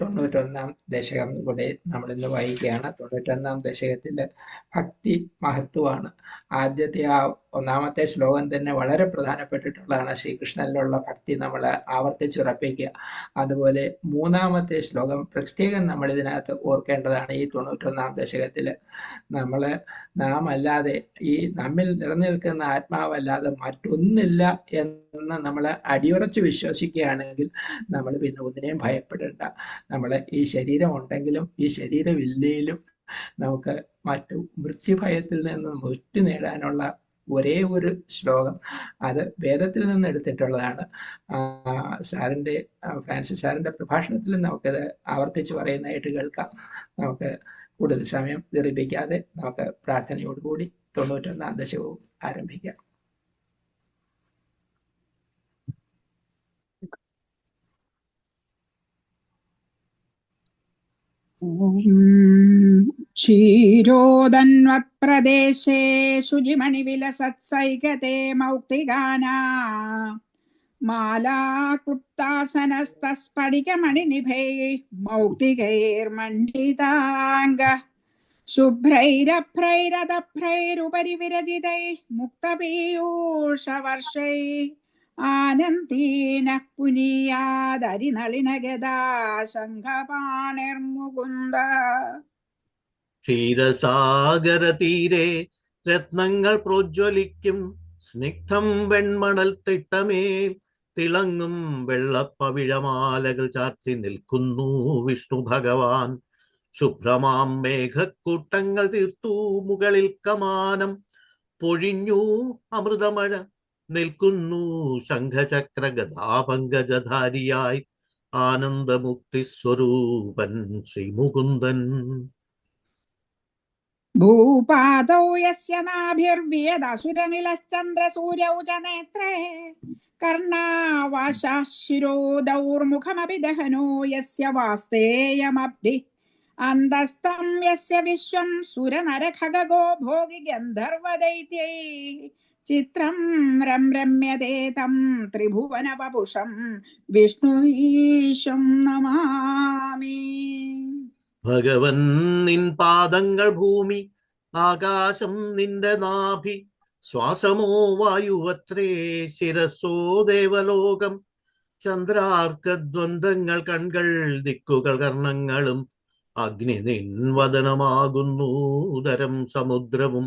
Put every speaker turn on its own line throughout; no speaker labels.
തൊണ്ണൂറ്റൊന്നാം ദശകം കൂടെ നമ്മൾ ഇന്ന് വായിക്കുകയാണ്. തൊണ്ണൂറ്റൊന്നാം ദശകത്തിലെ ഭക്തി മഹത്വമാണ്. ആദ്യത്തെ ആ ഒന്നാമത്തെ ശ്ലോകം തന്നെ വളരെ പ്രധാനപ്പെട്ടിട്ടുള്ളതാണ്. ശ്രീകൃഷ്ണനിലുള്ള ഭക്തി നമ്മൾ ആവർത്തിച്ചുറപ്പിക്കുക. അതുപോലെ മൂന്നാമത്തെ ശ്ലോകം പ്രത്യേകം നമ്മൾ ഇതിനകത്ത് ഓർക്കേണ്ടതാണ് ഈ തൊണ്ണൂറ്റൊന്നാം ദശകത്തിൽ. നമ്മൾ നാം അല്ലാതെ ഈ നമ്മിൽ നിലനിൽക്കുന്ന ആത്മാവല്ലാതെ മറ്റൊന്നില്ല എന്ന് നമ്മൾ അടിയുറച്ച് വിശ്വസിക്കുകയാണെങ്കിൽ നമ്മൾ പിന്നെ ഒന്നിനെയും ഭയപ്പെടേണ്ട. നമ്മൾ ഈ ശരീരം ഉണ്ടെങ്കിലും ഈ ശരീരം ഇല്ലെങ്കിലും നമുക്ക് മറ്റു മൃത്യുഭയത്തിൽ നിന്ന് മുക്തി നേടാനുള്ള ഒരേ ഒരു ശ്ലോകം അത് വേദത്തിൽ നിന്ന് എടുത്തിട്ടുള്ളതാണ്. സാറിന്റെ ഫ്രാൻസിസ് സാറിന്റെ പ്രഭാഷണത്തിൽ നമുക്കത് ആവർത്തിച്ച് പറയുന്നതായിട്ട് കേൾക്കാം. നമുക്ക് കൂടുതൽ സമയം ദീർഘിപ്പിക്കാതെ നമുക്ക് പ്രാർത്ഥനയോടുകൂടി തൊണ്ണൂറ്റൊന്നാം ദശകവും ആരംഭിക്കാം.
क्षीरोदन्वत्प्रदेशे शुचिमणिविलसत्सैकते मौक्तिगाना मालाक्लुप्तासनस्तस्फटिकमणिनिभैः मौक्तिकैर्मण्डिताङ्ग शुभ्रैरभ्रैरदभ्रैरुपरि विरजितैः मुक्तपीयूषवर्षैः ആനന്ദീന പുനിയാദരിനളിനഗദാശങ്കപാണിർമുകുന്ദ
ക്ഷീരസാഗരതീരെ രത്നങ്ങൾ പ്രോജ്വലിക്കും. സ്നിഗ്ധം വെൺമണൽ തിട്ടമേൽ തിളങ്ങും വെള്ളപ്പവിഴമാലകൾ ചാർത്തി നിൽക്കുന്നു വിഷ്ണു ഭഗവാൻ. ശുഭ്രമാം മേഘക്കൂട്ടങ്ങൾ തീർത്തു മുകളിൽ കമാനം. പൊഴിഞ്ഞു അമൃതമഴ നിൽക്കുന്നു ശംഖചക്ര ഗതാപങ്കജധാരിയായി ആനന്ദമുക്തി സ്വരൂപൻ ശ്രീമുകുന്ദൻ.
ഭൂപാദോ യസ്യ ദഹനോ യസ്യ വാസ്തേയമബ്ധി. അന്തസ്തം യസ്യ വിശ്വം സുരനരഖഗോ ഭോഗി ഗന്ധർവദൈത്യൈ ചിത്രം രം രംരമ്യതേ തം വിഷ്ണു ഈശം നമാമി.
ഭഗവൻ നിൻ പാദങ്ങൾ ഭൂമി ആകാശം നിന്റെ നാഭി ശ്വാസമോ വായുവത്രേ ശിരസോ ദേവലോകം. ചന്ദ്രാർക്ക ദ്വന്ദ്ങ്ങൾ കൺകൾ ദിക്കുകൾ കർണങ്ങളും അഗ്നി നിൻവദനമാകുന്നു ഉദരം സമുദ്രവും.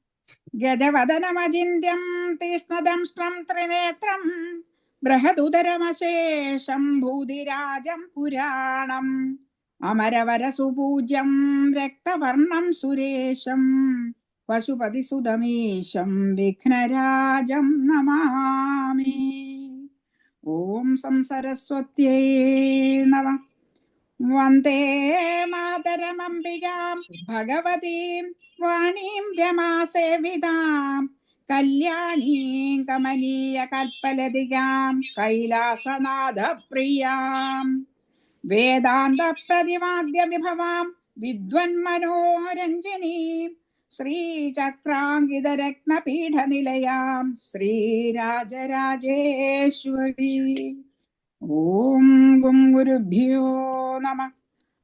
ഗജവദനമചിന്യം തീഷ്ണദംഷ്ട്രം ത്രിനേത്രം ബൃഹദുദരമശേഷം ഭൂതിരാജം പുരാണം അമരവരസുപൂജ്യം രക്തവർണം സുരേശം പശുപതിസുതമീശം വിഘ്നരാജം നമാമി. ഓം സംസരസ്വത്യേ നമ. वंदे मातरमम्बिकां भगवतीं वाणीं रमासेवितां कल्याणीं कमनीयकल्पलतिकां कैलासनाथप्रियाँ। वेदान्तप्रतिवाद्यविभवां विद्वन्मनोरञ्जनीं श्रीचक्राङ्गितरत्नपीठनिलयां श्रीराजराजेश्वरी। ഓം ഗും ഗുരുഭ്യോ നമ.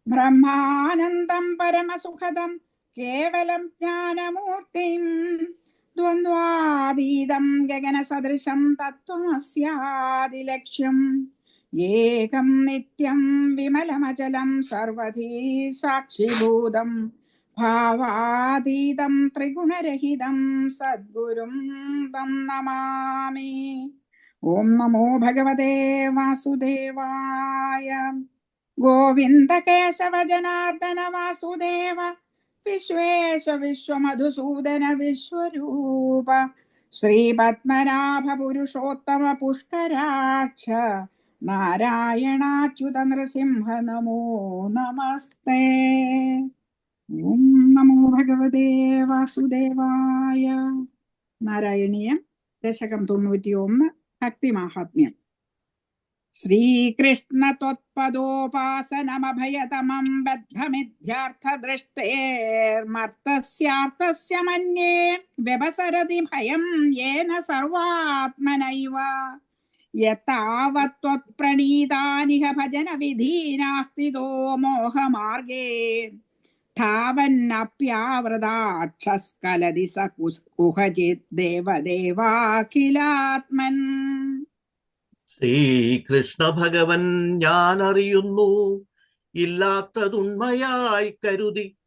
ബ്രഹ്മാനന്ദം പരമസുഖദം കേവലം ജ്ഞാനമൂർത്തിം ദ്വന്ദ്വാതീതം ഗഗനസദൃശം തത്വമസ്യാദിലക്ഷ്യം ഏകം നിത്യം വിമലമചലം സർവധീ സാക്ഷിഭൂതം ഭാവാതീതം ത്രിഗുണരഹിതം സദ്ഗുരും തം നമാമി. ഓം നമോ ഭഗവതേ വാസുദേവായ. ഗോവിന്ദ കേശവ ജനാർദ്ദന വാസുദേവ. വിശ്വേശ വിശ്വമധുസൂദന വിശ്വരൂപ. ശ്രീ പത്മനാഭ പുരുഷോത്തമ പുഷ്കരാക്ഷ. നാരായണാച്യുത നൃസിംഹ നമോ നമസ്തേ. ഓം നമോ ഭഗവതേ വാസുദേവായ. നാരായണീയം ദശകം തൊണ്ണൂറ്റി ഒന്ന് भक्ति महात्म्य। श्रीकृष्ण तोत्पदोपासनमयतम बद्ध भक्तिमाहात्म्यम् श्रीकृष्णत्वत्पदोपासनमभयतमम् बद्धमिथ्यार्थदृष्टेर्मर्तस्यार्थस्य मन्ये व्यवसरति भयम् येन सर्वात्मनैव। यतावत्त्वत्प्रणीतानिह भजनविधीनास्ति मोहमार्गे। ധാവന്നപ്യാവൃതാക്ഷസ്കലതി സ കുഹചിത് ദേവദേവാഖിലാത്മൻ.
ശ്രീകൃഷ്ണ ഭഗവൻ ഞാൻ അറിയുന്നു ഇല്ലാത്തതുണ്മയായി കരുതി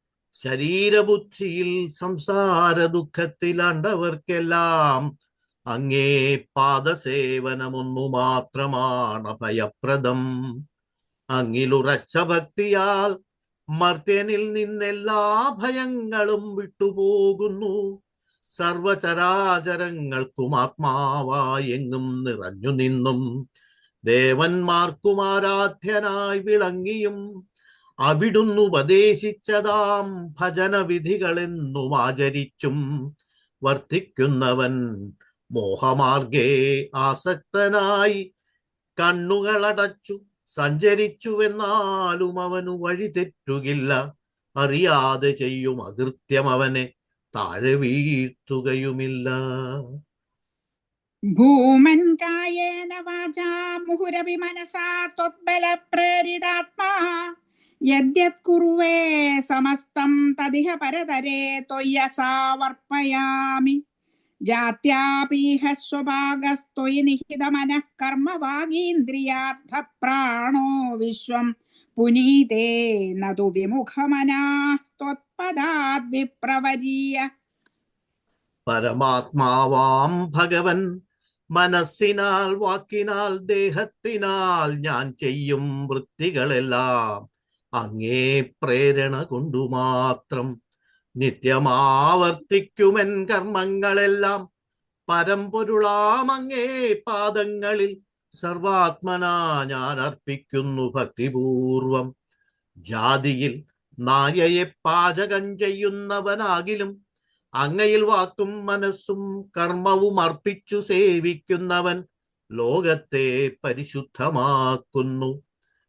ശരീരബുദ്ധിയിൽ സംസാര ദുഃഖത്തിലാണ്ടവർക്കെല്ലാം അങ്ങേ പാദസേവനമൊന്നു മാത്രമാണ് ഭയപ്രദം അങ്ങിലുറച്ച ഭക്തിയാൽ മർത്യനിൽ നിന്നെല്ലാ ഭയങ്ങളും വിട്ടുപോകുന്നു. സർവചരാചരങ്ങൾക്കും ആത്മാവായെങ്ങും നിറഞ്ഞു നിന്നും. ദേവന്മാർക്കും ആരാധ്യനായി വിളങ്ങിയും അവിടുന്ന് ഉപദേശിച്ചതാം ഭജനവിധികളെന്നും ആചരിച്ചും വർദ്ധിക്കുന്നവൻ മോഹമാർഗേ ആസക്തനായി കണ്ണുകളടച്ചു. സഞ്ചരിച്ചുവെന്നാലും അവനു വഴി തെറ്റുകില്ല. അറിയാതെ ചെയ്യും അകൃത്യം അവനെ. താഴെ വീഴ്ത്തുകയുമില്ല.
ഭൂമൻ കായേന വാചാ മുഹുരവി മനസാ ത്വത്ബല പ്രേരിതാത്മാ. യദ്യത് കുറുവേ സമസ്തം തദിഹ പരതരേ ത്വയ്യസാവർപ്പയാമി ജാത്യാപീഹ സ്വഭാഗസ്ത്വയി നിഹിതമനഃ കർമ്മവാഗീന്ദ്രിയാർത്ഥ പ്രാണോ വിശ്വം പുനീതേ നതു വിമുഖമനാസ്ത്വത്പദാദ് വിപ്രവരീയ
പരമാത്മാവാം ഭഗവൻ മനസ്സിനാൽ വാക്കിനാൽ ദേഹത്തിനാൽ ഞാൻ ചെയ്യും വൃത്തികളെല്ലാം അങ്ങേ പ്രേരണ കൊണ്ടു മാത്രം നിത്യമാവർത്തിക്കുമെൻ കർമ്മങ്ങളെല്ലാം. പരമ്പൊരുളാമങ്ങേ പാദങ്ങളിൽ സർവാത്മനാ ഞാൻ അർപ്പിക്കുന്നു ഭക്തിപൂർവം. ജാതിയിൽ നായയെ പാചകം ചെയ്യുന്നവനാകിലും അങ്ങയിൽ വാക്കും മനസ്സും കർമ്മവും അർപ്പിച്ചു സേവിക്കുന്നവൻ ലോകത്തെ പരിശുദ്ധമാക്കുന്നു.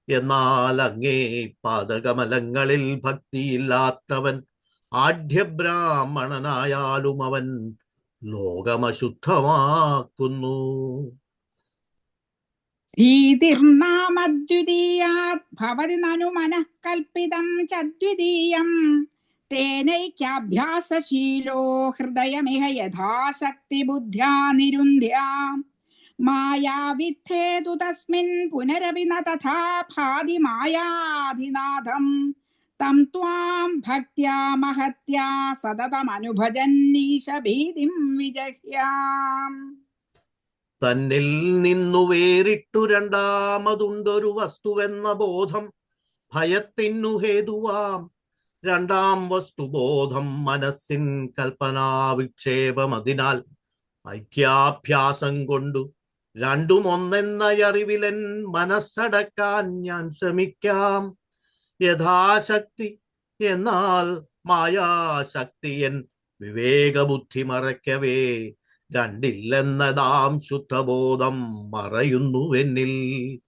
എന്നാൽ അങ്ങേ പാദകമലങ്ങളിൽ ഭക്തിയില്ലാത്തവൻ ആഢ്യബ്രാഹ്മണനായാലും അവൻ ലോകമശുദ്ധമാക്കുന്നു.
ഭീതിർനാമദ്വിതീയാത് ഭവതി നനു മനഃ കൽപ്പിതം ച തേനൈക്യാഭ്യാസശീലോ ഹൃദയമിഹ യഥാശക്തി ബുദ്ധ്യാ നിരുന്ധ്യാ മായാവിദ്ധേതു തസ്മിൻ പുനരപി ന തഥാ ഭാതി മായാധിനാഥം തം ത്വാം ഭക്യാ മഹത്യാ സതതമനുഭജന്നീശ ഭീതിം വിജഹ്യാം.
തന്നിൽ നിന്നു വേറിട്ടു രണ്ടാമതുണ്ടൊരു വസ്തുവെന്ന ബോധം ഭയത്തിനു ഹേതുവാം. രണ്ടാം വസ്തുബോധം മനസ്സിൻ കൽപ്പനാ വിക്ഷേപം അതിനാൽ ഐക്യാഭ്യാസം കൊണ്ടു രണ്ടുമൊന്നെന്നയറിവിലൻ മനസ്സടക്കാൻ ഞാൻ ശ്രമിക്കാം. യഥാശക്തി എന്നാൽ മായാശക്തിയൻ വിവേകബുദ്ധി മറയ്ക്കവേ. രണ്ടില്ലെന്നതാം ശുദ്ധബോധം മറയുന്നുവെന്നിൽ.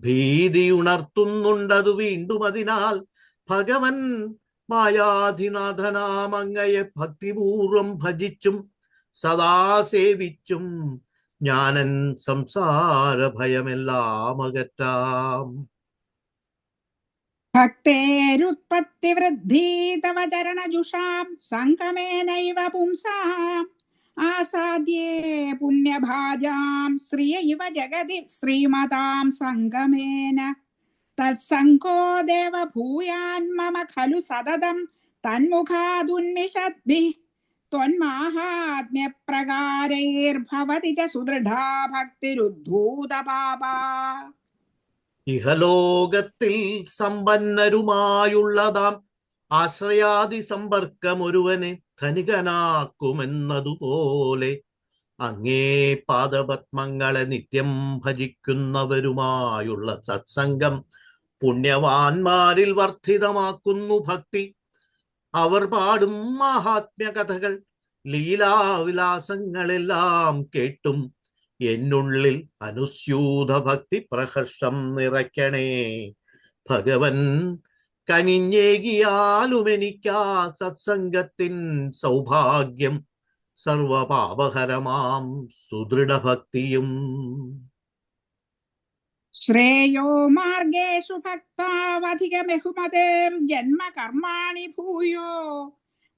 ഭീതി ഉണർത്തുന്നുണ്ടത് വീണ്ടും അതിനാൽ ഭഗവൻ മായാധിനാഥനാമങ്ങയെ ഭക്തിപൂർവം ഭജിച്ചും സദാ സേവിച്ചും ജ്ഞാനൻ സംസാര ഭയമെല്ലാം അകറ്റാം.
भक्तेरुत्पत्तिवृद्धि तव चरणजुषां सङ्गमेनैव पुंसाम्, आसाद्ये पुण्यभाजां, श्रियैव जगति श्रीमतां सङ्गमेन तत्सङ्को देव भूयान्मम खलु सततं, तन्मुखादुन्मिषद्भिः त्वन्माहात्म्यप्रकारैर्भवति च सुदृढा भक्तिरुद्धूतपापा।
ഇഹലോകത്തിൽ സമ്പന്നരുമായുള്ളതാം. ആശ്രയാദി സമ്പർക്കം ഒരുവനെ ധനികനാക്കുമെന്നതുപോലെ അങ്ങേ പാദപത്മങ്ങളെ നിത്യം ഭജിക്കുന്നവരുമായുള്ള സത്സംഗം പുണ്യവാന്മാരിൽ വർദ്ധിതമാക്കുന്നു ഭക്തി. അവർ പാടും മഹാത്മ്യ കഥകൾ ലീലാവിലാസങ്ങളെല്ലാം കേട്ടും എന്നുള്ളിൽ അനുസ്യൂത ഭക്തി പ്രഹർഷം നിറയ്ക്കണേ. ഭഗവൻ കനിഞ്ഞേകിയാലും എനിക്കാ സത്സംഗത്തിൻ സൗഭാഗ്യം സർവപാപഹരമാം സുദൃഢഭക്തിയും.
ശ്രേയോ മാർഗേഷു ഭക്താവധിക ബഹുമതേർജന്മ കർമാണി ഭൂയോ.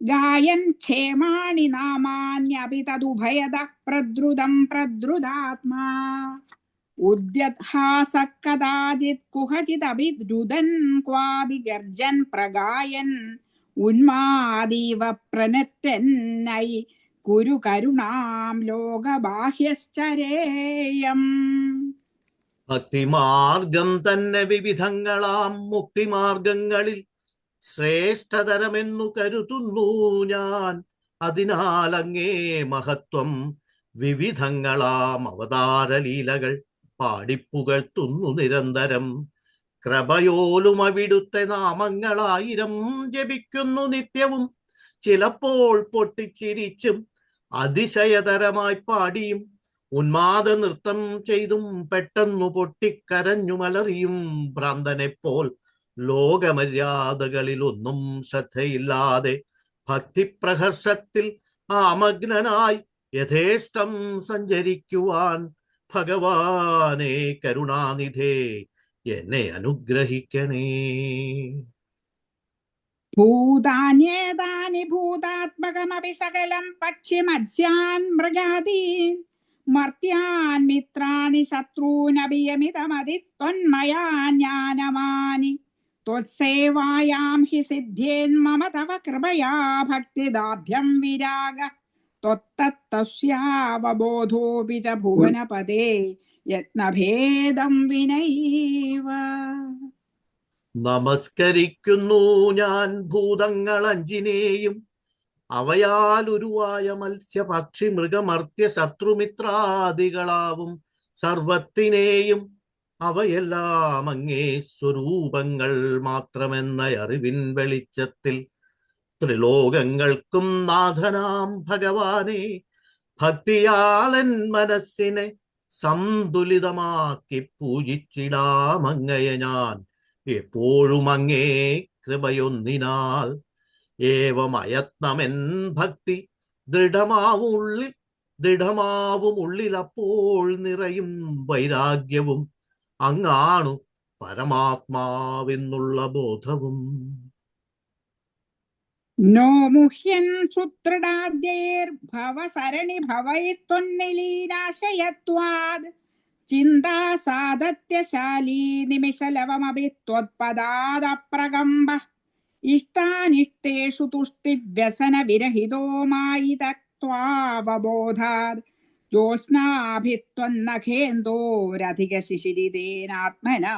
ഗായൻ ക്ഷേമാണി നാമാന്യപി തദുഭയത പ്രദ്രുതം പ്രദ്രുതാത്മാ. ഉദ്യത്ഹാസ കദാചിത് കുഹചിദപി രുദൻ ക്വാപി ഗർജൻ പ്രഗായൻ ഉന്മാദീവ പ്രനൃത്യന്നൈ കുരു കരുണാം ലോകബാഹ്യശ്ചരേയം.
ഭക്തിമാർഗം തന്നെ വിവിധങ്ങളാം മുക്തിമാർഗങ്ങളിൽ ശ്രേഷ്ഠതരമെന്നു കരുതുന്നു ഞാൻ. അതിനാൽ അങ്ങേ മഹത്വം വിവിധങ്ങളാം അവതാരലീലകൾ പാടിപ്പുകഴ്ത്തുന്നു നിരന്തരം. കൃപയോലും അവിടുത്തെ നാമങ്ങളായിരം ജപിക്കുന്നു നിത്യവും. ചിലപ്പോൾ പൊട്ടിച്ചിരിച്ചും അതിശയതരമായി പാടിയും ഉന്മാദ നൃത്തം ചെയ്തും പെട്ടെന്നു പൊട്ടിക്കരഞ്ഞു മലറിയും ഭ്രാന്തനെപ്പോൽ ലോകമര്യാദകളിൽ ഒന്നും ശ്രദ്ധയില്ലാതെ ഭക്തിപ്രഹർഷത്തിൽ ആമഗ്നനായി യഥേഷ്ടം സഞ്ചരിക്കുവാൻ ഭഗവാനെ കരുണാനിധേ എന്നെ അനുഗ്രഹിക്കണേ.
ഭൂതാന്യേതാനി ഭൂതാത്മകമപി സകലം പക്ഷി മത്സ്യാൻ മൃഗാദീൻ മർത്യാൻ മിത്രാണി ശത്രൂനഭിയമിതമതി ത്വന്മയാ ജ്ഞാനമാനി. ഹി സിദ്ധ്യേൻ മമ തവ കൃപയാ ഭക്തിദാർഢ്യം വിരാഗ ത്വത്തസ്യാവബോധോപി ച ഭുവനപദേ യത്നഭേദം വിനൈവ
നമസ്കരിക്കുന്നു ഞാൻ ഭൂതങ്ങൾ അഞ്ചിനെയും അവയാൽ ഉരുവായ മത്സ്യ പക്ഷി മൃഗമർത്യ ശത്രുമിത്രാദികളാവും സർവത്തിനെയും അവയെല്ലാം അങ്ങേ സ്വരൂപങ്ങൾ മാത്രമെന്ന അറിവിൻ വെളിച്ചത്തിൽ ത്രിലോകങ്ങൾക്കും നാഥനാം ഭഗവാനെ ഭക്തിയാലൻ മനസ്സിനെ സന്തുലിതമാക്കി പൂജിച്ചിടാമങ്ങയെ ഞാൻ. എപ്പോഴും അങ്ങേ കൃപയൊന്നിനാൽ ഏവമയത്നമെൻ ഭക്തി ദൃഢമാവുള്ളിൽ ദൃഢമാവും ഉള്ളിലപ്പോൾ നിറയും വൈരാഗ്യവും അങ്ങാണു പരമാത്മാവെന്നുള്ള ബോധവും.
നോ മുഹ്യൻ സുദൃഢാദ്യൈർ ഭവസരണി ഭവൈസ്ത്വന്നിലീനാശയത്വാദ് ചിന്താ സാധത്യശാലീ നിമിഷലവമപി ത്വത്പദാദപ്രകമ്പ ഇഷ്ടാനിഷ്ടേഷു തുഷ്ടിവ്യസന വിരഹിതോ മായി തക്വാവബോധാത് ജ്യോത്സ്നാഭിത്വന്നഖേന്തോരധികശിശിരിതേനാത്മനാ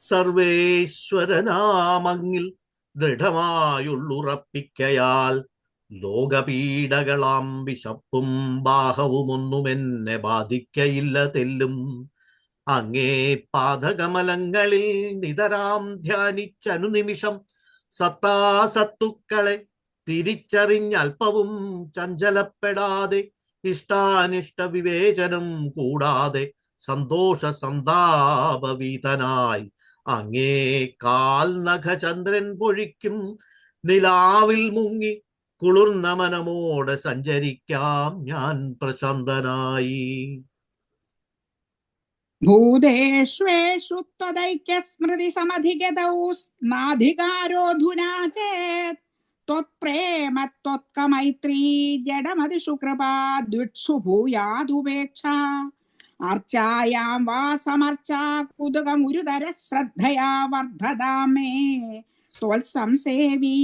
സർവേശ്വരനാമങ്ങിൽ ദൃഢമായുള്ളുറപ്പിക്കയാൽ ലോകപീഡകളാം വിശപ്പും ബാഹവുമൊന്നുമെന്നെ ബാധിക്കയില്ല തെല്ലും. അങ്ങേ പാതകമലങ്ങളിൽ നിതരാം ധ്യാനിച്ചനുനിമിഷം സത്താസത്തുക്കളെ തിരിച്ചറിഞ്ഞ അല്പവും ചഞ്ചലപ്പെടാതെ ഇഷ്ടാനിഷ്ട വിവേചനം കൂടാതെ സന്തോഷ സന്താപവീതനായി അങ്ങേ കാൽ നഖചന്ദ്രൻ പൊഴിക്കും. നിലാവിൽ മുങ്ങി കുളിർന്ന മനമോടെ സഞ്ചരിക്കാം ഞാൻ പ്രശാന്തനായി.
ഭൂതേഷ്വേഷു സ്മൃതി സമധിഗതൗ നാധികാരോധുനാ ചേത് त्वत्कमैत्री जडमदिषु कृपा द्वित्सु भूयादुपेक्षा अर्चायां वा समर्चा कुतुकमुरुदर श्रद्धया वर्धता मे त्वत्संसेवी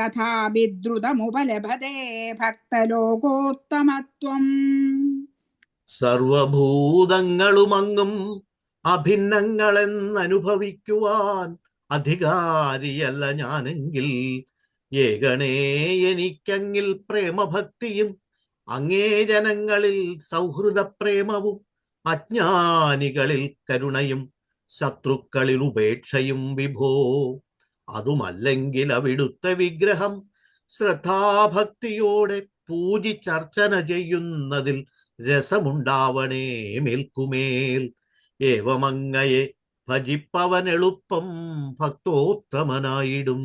तथा विद्रुतमुपलभते भक्तलोकोत्तमत्वम्
സർവഭൂതങ്ങളുമങ്ങും അഭിന്നങ്ങളെന്നനുഭവിക്കുവാൻ അധികാരിയല്ല ഞാനെങ്കിൽ ഏകണേ എനിക്കങ്ങിൽ പ്രേമഭക്തിയും അങ്ങേ ജനങ്ങളിൽ സൗഹൃദ പ്രേമവും അജ്ഞാനികളിൽ കരുണയും ശത്രുക്കളിൽ ഉപേക്ഷയും വിഭോ. അതുമല്ലെങ്കിൽ അവിടുത്തെ വിഗ്രഹം ശ്രദ്ധാഭക്തിയോടെ പൂജിച്ചർച്ചന ചെയ്യുന്നതിൽ രസമുണ്ടാവണേ മേൽക്കുമേൽ. ഏവമങ്ങയെ ഭജിപ്പവൻ എളുപ്പം ഭക്തോത്തമനായിടും.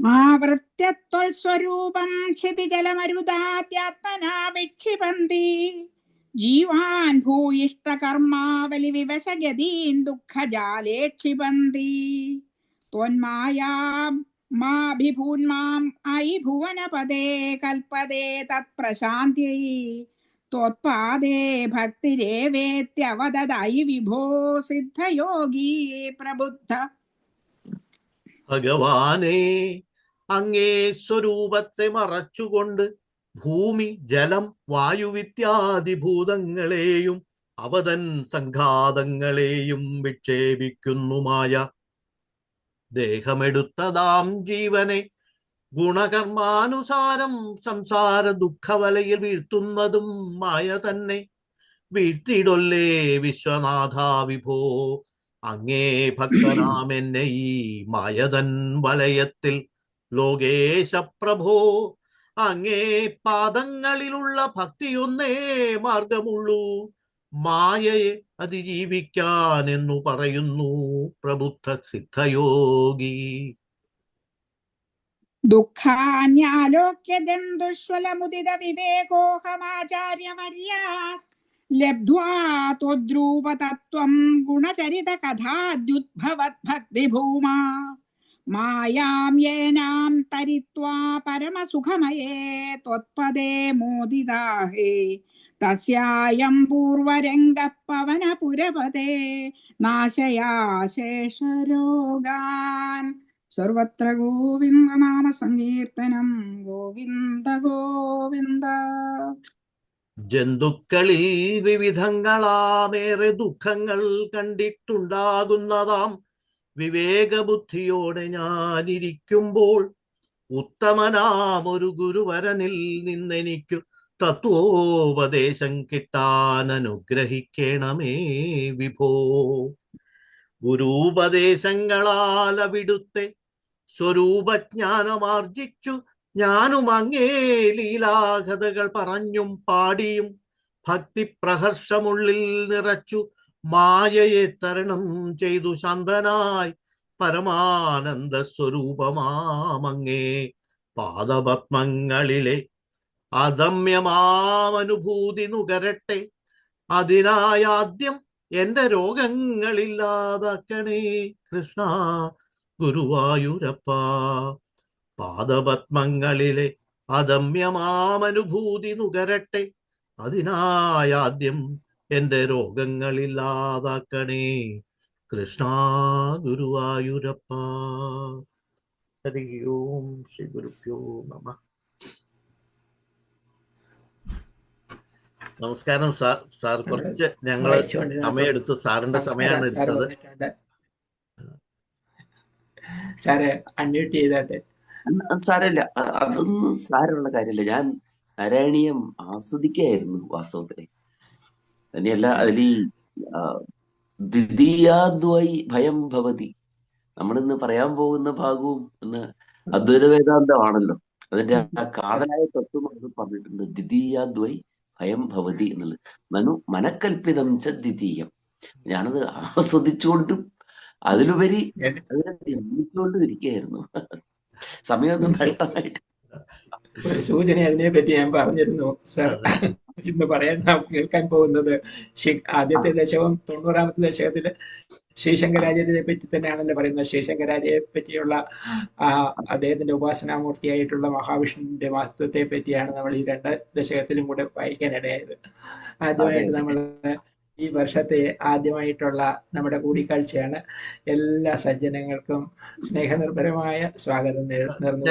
ആവൃത്യത്വസ്വരൂപം ക്ഷിതിജലമരുദാത്യാത്മനാ വിക്ഷിപന്തി ജീവാൻ ഭൂയിഷ്ടകർമാവലി വിവശഗതീൻ ദുഃഖജാലേ ക്ഷിപന്തി ത്വന്മായാം മാഭിഭൂന്മാം അയി ഭുവനപദേ കൽപ്പതേ തത്പ്രശാന്ത്യൈ. ത്വത്പാദേ ഭക്തിരേവേത്യവദതായി വിഭോ സിദ്ധയോഗീ പ്രബുദ്ധ.
ഭഗവാനെ അങ്ങേ സ്വരൂപത്തെ മറച്ചുകൊണ്ട് ഭൂമി ജലം വായുവിത്യാദി ഭൂതങ്ങളെയും അവതൻ സംഘാതങ്ങളെയും വിക്ഷേപിക്കുന്നുമായ ദേഹമെടുത്തതാം ജീവനെ ഗുണകർമാനുസാരം സംസാര ദുഃഖവലയിൽ വീഴ്ത്തുന്നതും മായ തന്നെ. വീഴ്ത്തിടൊല്ലേ വിശ്വനാഥ വിഭോ അങ്ങേ ഭക്തനാം ഈ മായതൻ വലയത്തിൽ. ലോകേശ പ്രഭോ അങ്ങേ പാദങ്ങളിലുള്ള ഭക്തിയൊന്നേ മാർഗമുള്ളൂ. മായയെ അതിജീവിക്കാൻ എന്നു പറയുന്നു പ്രബുദ്ധ സിദ്ധയോഗി.
ദുഃഖാന്യാലോക്യ ജന്തുഷ്വലമുദിത വിവേകോഹമാചാര്യവർയ लब्ध्वा तो ध्रुवतत्त्वं गुणचरितकथाद्युद्भवद्भक्तिभूमा। मायां येनां तरित्वा परमसुखमये त्वत्पदे मोदिदाहे। तस्यायं पूर्वरङ्गः पवनपुरपदे नाशयाशेषरोगान्। सर्वत्र गोविन्दनामसङ्कीर्तनं, गोविन्द गोविन्द।
ജന്തുക്കളിൽ വിവിധങ്ങളാമേറെ ദുഃഖങ്ങൾ കണ്ടിട്ടുണ്ടാകുന്നതാം. വിവേകബുദ്ധിയോടെ ഞാനിരിക്കുമ്പോൾ ഉത്തമനാം ഒരു ഗുരുവരനിൽ നിന്നെനിക്കു തത്വോപദേശം കിട്ടാൻ അനുഗ്രഹിക്കണമേ വിഭോ. ഗുരുപദേശങ്ങളാൽ അവിടുത്തെ സ്വരൂപജ്ഞാനമാർജിച്ചു ഞാനും അങ്ങേ ലീലാകഥകൾ പറഞ്ഞും പാടിയും ഭക്തി പ്രഹർഷമുള്ളിൽ നിറച്ചു മായയെ തരണം ചെയ്തു ശാന്തനായി പരമാനന്ദ സ്വരൂപമാമങ്ങേ പാദപത്മങ്ങളിലെ അദമ്യമാമനുഭൂതി നുകരട്ടെ. അതിനായാദ്യം എന്റെ രോഗങ്ങളില്ലാതാക്കണേ. കൃഷ്ണ ഗുരുവായൂരപ്പ. പാദപത്മങ്ങളിലെ അദമ്യമാമനുഭൂതി നുകരട്ടെ. അതിനായാദ്യം എന്റെ രോഗങ്ങളില്ലാതാക്കണേ. കൃഷ്ണ ഗുരുവായൂരപ്പ. ഹരി ഓം ശ്രീ ഗുരുഭ്യോ നമ. നമസ്കാരം സാർ. സാർ കുറച്ച്
ഞങ്ങൾ
സമയമെടുത്തു. സാറിന്റെ സമയമാണ് എടുത്തത്.
സാറെ അൺമ്യൂട്ട് ചെയ്തോട്ടെ.
സാരമില്ല അതൊന്നും സാരമുള്ള കാര്യമില്ല ഞാൻ നാരായണീയം ആസ്വദിക്കായിരുന്നു വാസ്തവത്തിൽ തന്നെയല്ല അതിൽ ഈ ദ്വിതീയാദ്വൈ ഭയം ഭവതി. നമ്മളിന്ന് പറയാൻ പോകുന്ന ഭാഗവും ഇന്ന് അദ്വൈത വേദാന്തമാണല്ലോ അതിന്റെ ആ കാതലായ തത്വം അത് പറഞ്ഞിട്ടുണ്ട്. ദ്വിതീയാദ്വൈ ഭയം ഭവതി എന്നുള്ളത്. മനു മനക്കൽപ്പിതം ച ദ്വിതീയം. ഞാനത് ആസ്വദിച്ചുകൊണ്ടും അതിലുപരി? അതിനെ ധ്യാനിച്ചുകൊണ്ടും ഇരിക്കുകയായിരുന്നു. സമയമൊന്നും നഷ്ടമായിട്ട്
ഒരു സൂചന അതിനെ പറ്റി ഞാൻ പറഞ്ഞിരുന്നു സർ. ഇന്ന് പറയാൻ നാം കേൾക്കാൻ പോകുന്നത് ആദ്യത്തെ ദശകം തൊണ്ണൂറാമത്തെ ദശകത്തിൽ ശ്രീശങ്കരാചാര്യരെ പറ്റി തന്നെയാണല്ലോ പറയുന്നത്. ശ്രീശങ്കരാചാര്യരെ പറ്റിയുള്ള ആ അദ്ദേഹത്തിന്റെ ഉപാസനാമൂർത്തിയായിട്ടുള്ള മഹാവിഷ്ണുവിന്റെ മഹത്വത്തെ പറ്റിയാണ് നമ്മൾ ഈ രണ്ട് ദശകത്തിലും കൂടെ വായിക്കാനിടയായത് ആദ്യമായിട്ട് നമ്മൾ ഈ വർഷത്തെ ആദ്യമായിട്ടുള്ള നമ്മുടെ കൂടിക്കാഴ്ചയാണ് എല്ലാ സജ്ജനങ്ങൾക്കും സ്നേഹനിർഭരമായ സ്വാഗതം നേർ- നേർന്നു